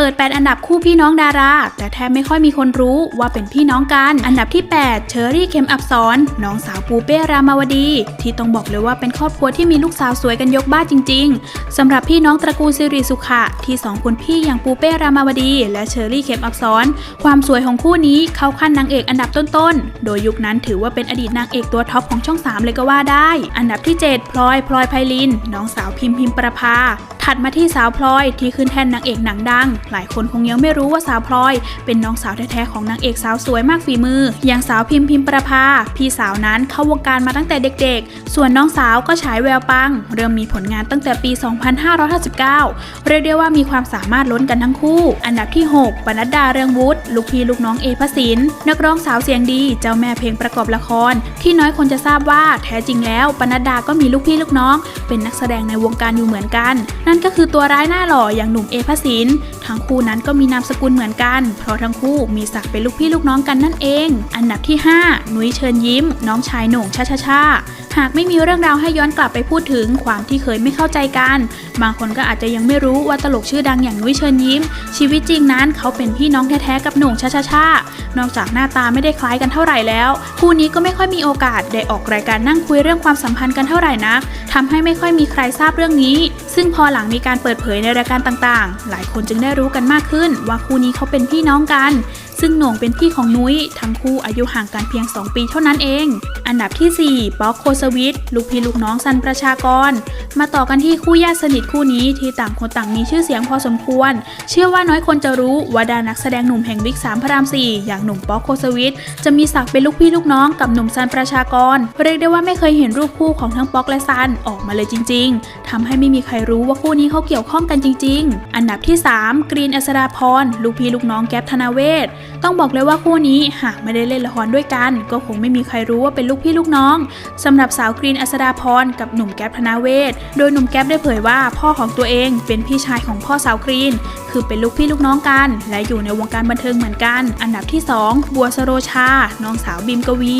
เปิด 8 อันดับคู่พี่น้องดารา แต่แทบไม่ค่อยมีคนรู้ว่าเป็นพี่น้องกัน อันดับที่ 8 เชอรี่เข็มอับสรน้องสาวปูเป้รามาวดี ที่ต้องบอกเลยว่าเป็นครอบครัวที่มีลูกสาวสวยกันยกบ้านจริง ๆสำหรับพี่น้องตระกูลสิริสุขะที่สองคนพี่อย่างปูเป้รามาวดี และเชอรี่เข็มอับสรความสวยของคู่นี้เข้าขั้นนางเอกอันดับต้นๆ โดยยุคนั้นถือว่าเป็นอดีตนางเอกตัวท็อปของช่อง 3 เลยก็ว่าได้ อันดับที่ 7 พลอย พลอยไพลิน น้องสาวพิมพ์พิมประภา ถัดมาที่สาวพลอยที่ขึ้นแท่นนางเอกหนังดังหลายคนคงยังไม่รู้ว่าสาวพลอย เป็นน้องสาวแท้ๆของนางเอกสาวสวยมากฝีมือ อย่างสาวพิมพ์พิมประภา พี่สาวนั้นเข้าวงการมาตั้งแต่เด็กๆ ส่วนน้องสาวก็ฉายแววปัง เริ่มมีผลงานตั้งแต่ปี 2559 เรียกได้ว่ามีความสามารถล้นกันทั้งคู่ อันดับที่ 6 ปนัดดาเรืองวุฒิลูกพี่ลูกน้องเอพสินนักร้องสาวเสียงดี เจ้าแม่เพลงประกอบละคร ที่น้อยคนจะทราบว่าแท้จริงแล้วปนัดดาก็มีลูกพี่ลูกน้อง เป็นนักแสดงในวงการอยู่เหมือนกัน นั่นก็คือตัวร้ายหน้าหล่ออย่างหนุ่มเอพสินทั้งคู่นั้นก็มีนามสกุลเหมือนกัน เพราะทั้งคู่มีศักดิ์เป็นลูกพี่ลูกน้องกันนั่นเอง อันดับที่ 5 นุ้ยเชิญยิ้ม น้องชายหน่งชาชาชาหากไม่มีเรื่องราวให้ย้อนกลับไปพูดถึงความที่เคยไม่เข้าใจกัน บางคนก็อาจจะยังไม่รู้ว่าตลกชื่อดังอย่างนุ้ยเชิญยิ้ม ชีวิตจริงนั้นเขาเป็นพี่น้องแท้ๆกับหน่งชาชาชานอกจากหน้าตาไม่ได้คล้ายกันเท่าไหร่แล้ว คู่นี้ก็ไม่ค่อยมีโอกาสได้ออกรายการนั่งคุยเรื่องความสัมพันธ์กันเท่าไหร่นักทำให้ไม่ค่อยมีใครทราบเรื่องนี้ซึ่งพอหลังมีการเปิดเผยในรายการต่างๆ หลายคนจึงได้รู้กันมากขึ้น ว่าคู่นี้เขาเป็นพี่น้องกัน ซึ่งโหน่งเป็นพี่ของนุ้ย ทั้งคู่อายุห่างกันเพียง 2 ปีเท่านั้นเอง อันดับที่ 4 ป๊อกโคสวิทลูกพี่ลูกน้องซันประชากร มาต่อกันที่คู่ญาติสนิทคู่นี้ที่ต่างคนต่างมีชื่อเสียงพอสมควร เชื่อว่าน้อยคนจะรู้ว่าดานักแสดงหนุ่มแห่งวิกสามพระรามสี่อย่างหนุ่มป๊อกโคสวิทจะมีศักดิ์เป็นลูกพี่ลูกน้องกับหนุ่มซันประชากรเรียกได้ว่าไม่เคยเห็นรูปคู่ของทั้งป๊อกและซันออกมาเลยจริง ๆทำให้ไม่มีใครรู้ว่าคู่นี้เขาเกี่ยวข้องกันจริง ๆ อันดับที่ 3 กรีนอัศดาพรลูกพี่ลูกน้องแก๊ปธนาเวศต้องบอกเลยว่าคู่นี้หากไม่ได้เล่นละครด้วยกัน ก็คงไม่มีใครรู้ว่าเป็นลูกพี่ลูกน้องสำหรับสาวกรีนอัศดาพรกับหนุ่มแก๊ปธนาเวศโดยหนุ่มแก๊ปได้เผยว่าพ่อของตัวเองเป็นพี่ชายของพ่อสาวกรีนคือเป็นลูกพี่ลูกน้องกัน และอยู่ในวงการบันเทิงเหมือนกัน อันดับที่ 2 บัวสโรชา น้องสาวบิมกวี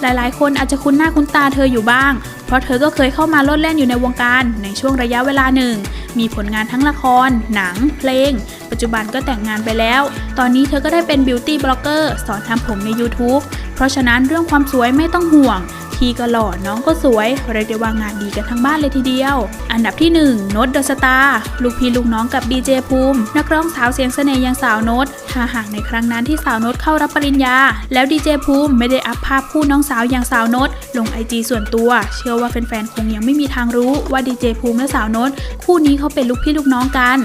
หลายๆ คนอาจจะคุ้นหน้าคุ้นตาเธออยู่บ้าง เพราะเธอก็เคยเข้ามาโลดแล่นอยู่ในวงการในช่วงระยะเวลาหนึ่ง มีผลงานทั้งละคร หนัง เพลง ปัจจุบันก็แต่งงานไปแล้ว ตอนนี้เธอก็ได้เป็นบิวตี้บล็อกเกอร์สอนทำผมใน YouTube เพราะฉะนั้นเรื่องความสวยไม่ต้องห่วง พี่ก็หล่อน้องก็สวย เรียกได้ว่างานดีกันทั้งบ้านเลยทีเดียว อันดับที่1โนตเดอะสตาร์ลูกพี่ลูกน้องกับดีเจภูมิ นักร้องสาวเสียงเสน่ห์อย่างสาวโนตถ้าหากในครั้งนั้นที่สาวโนตเข้ารับปริญญา แล้วดีเจภูมิไม่ได้อัพภาพคู่น้องสาวอย่างสาวโนตลงไอจีส่วนตัว เชื่อว่าแฟนๆคงยังไม่มีทางรู้ว่าดีเจภูมิและสาวโนตคู่นี้เขาเป็นลูกพี่ลูกน้องกัน